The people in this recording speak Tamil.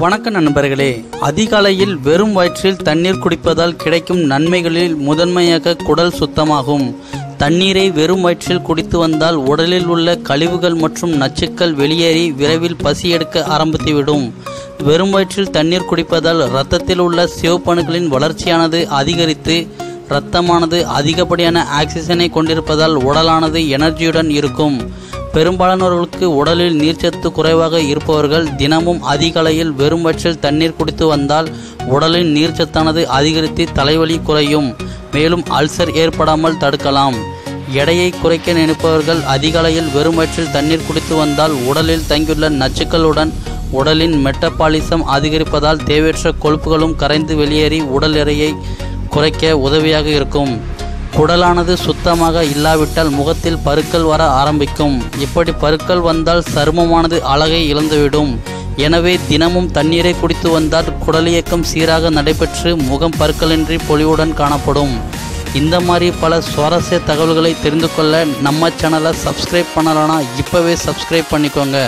வணக்க நண்பர்களே அதிகாலையில் வெறும் வயிற்றில் தண்ணீர் குடிப்பதால் கிடைக்கும் நன்மைகளில் முதன்மையாக குடல் சுத்தமாகும். தண்ணீரை வெறும் வயிற்றில் குடித்து வந்தால் உடலில் உள்ள கழிவுகள் மற்றும் நச்சுக்கள் வெளியேறி விரைவில் பசி எடுக்க ஆரம்பித்துவிடும். வெறும் வயிற்றில் தண்ணீர் குடிப்பதால் இரத்தத்தில் உள்ள சிவப்பணுக்களின் வளர்ச்சியானது அதிகரித்து இரத்தமானது அதிகப்படியான ஆக்சிஜனை கொண்டிருப்பதால் உடலானது எனர்ஜியுடன் இருக்கும். பெரும்பாலானவர்களுக்கு உடலில் நீர்ச்சத்து குறைவாக இருப்பவர்கள் தினமும் அதிகாலையில் வெறும் வயிற்றில் தண்ணீர் குடித்து வந்தால் உடலின் நீர்ச்சத்தானது அதிகரித்து தலைவலி குறையும். மேலும் அல்சர் ஏற்படாமல் தடுக்கலாம். எடையை குறைக்க நினைப்பவர்கள் அதிகாலையில் வெறும் வயிற்றில் தண்ணீர் குடித்து வந்தால் உடலில் தங்கியுள்ள நச்சுக்களுடன் உடலின் மெட்டபாலிசம் அதிகரிப்பதால் தேவையற்ற கொழுப்புகளும் கரைந்து வெளியேறி உடல் எடையை குறைக்க உதவியாக இருக்கும். குடலானது சுத்தமாக இல்லாவிட்டால் முகத்தில் பருக்கள் வர ஆரம்பிக்கும். இப்படி பருக்கள் வந்தால் சருமமானது அழகை இழந்துவிடும். எனவே தினமும் தண்ணீரை குடித்து வந்தால் குடலியக்கம் சீராக நடைபெற்று முகம் பருக்களின்றி பொலிவுடன் காணப்படும். இந்த மாதிரி பல சுவாரஸ்ய தகவல்களை தெரிந்து கொள்ள நம்ம சேனலை சப்ஸ்கிரைப் பண்ணலான்னா இப்போவே சப்ஸ்கிரைப் பண்ணிக்கோங்க.